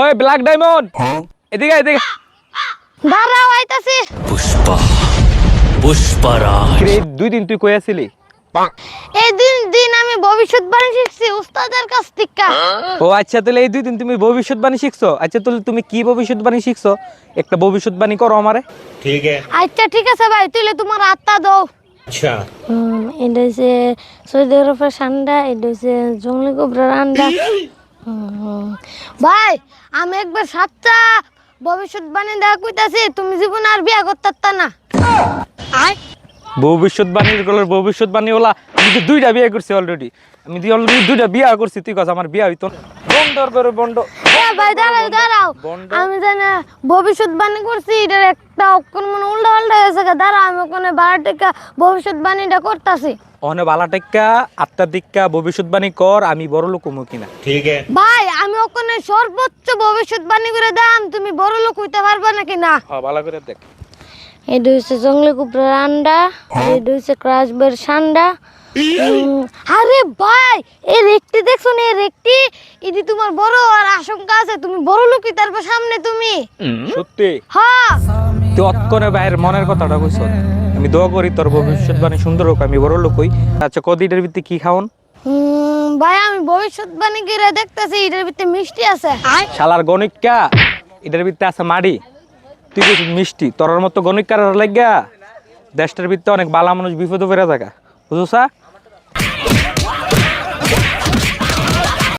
ওই black diamond এদিকে এদিকে দাঁড়াও আইতাছি। পুষ্পা পুষ্পারাজ দুই দিন তুই আছিলি? এই দিন দিন আমি ভবিষ্যৎবাণী শিখছি উস্তাদের কাছ থেকে। ও আচ্ছা তাহলে এই দুই দিন তুমি ভবিষ্যৎবাণী শিখছো? আচ্ছা তাহলে তুমি কি ভবিষ্যৎবাণী শিখছো? একটা ভবিষ্যৎবাণী করো আমারে। ঠিক আছে। আচ্ছা ঠিক আছে ভাই তুইলে তোমার আত্মা দাও। আচ্ছা। এটা হচ্ছে সৌদি আরবের ঠান্ডা এটা হচ্ছে জঙ্গলি কোবরার আন্ডা। ভাই আমি একবার সাতটা ভবিষ্যৎবাণী দেখা কইতাছি তুমি জীবন আর বিয়া করতে না ভবিষ্যৎবাণীর গলার ভবিষ্যৎবাণী ওলা আমি তো দুইটা বিয়ে করছি অলরেডি আমি অলরেডি দুইটা বিয়ে করছি তুই কথা আমার বিয়ে হইতো। বন্ডর করে বন্ড এ ভাই দাঁড়াও দাঁড়াও। আমি জানি ভবিষ্যৎবাণী করছি এটার একটা অক্ষর মানে উল্টা উল্টা হয়েছে গা। দাঁড়াও আমি ওখানে বারো টাকা ভবিষ্যৎবাণীটা করতেছি অনে বালা টেক্কা দিক্কা ভবিষ্যৎবাণী কর আমি বড় লোক ঠিক। ভাই আমি ওখানে সর্বোচ্চ ভবিষ্যৎবাণী করে দাম তুমি বড় লোক হইতে পারবে নাকি না? হ্যাঁ বালা করে দেখ। এই দুইছে জঙ্গলে ক্রাশবের সান্ডা। আরে ভাই এই রেকটি দেখছ না এই রেকটি? ইদি তোমার বড় আর আশঙ্কা আছে তুমি বড় লোকই তারপর সামনে তুমি। সত্যি? হ্যাঁ তুই ভাইয়ের মনের কথাটা কইছ আমি দোয়া করি তোর ভবিষ্যৎবাণী সুন্দর হোক আমি বড় লোক হই। আচ্ছা কদিনের ভিত্তি কি খাওন? ভাই আমি ভবিষ্যৎবাণী করে দেখতেছি এটার ভিতরে মিষ্টি আছে। শালার গণিকা এটার ভিত্তি আছে মাড়ি। তুই কিছু মিষ্টি তোর মতো গণিকার লাগিয়া দেশটার ভিত্তি অনেক বালা মানুষ বিপদে ফেরা থাকা। বুঝছা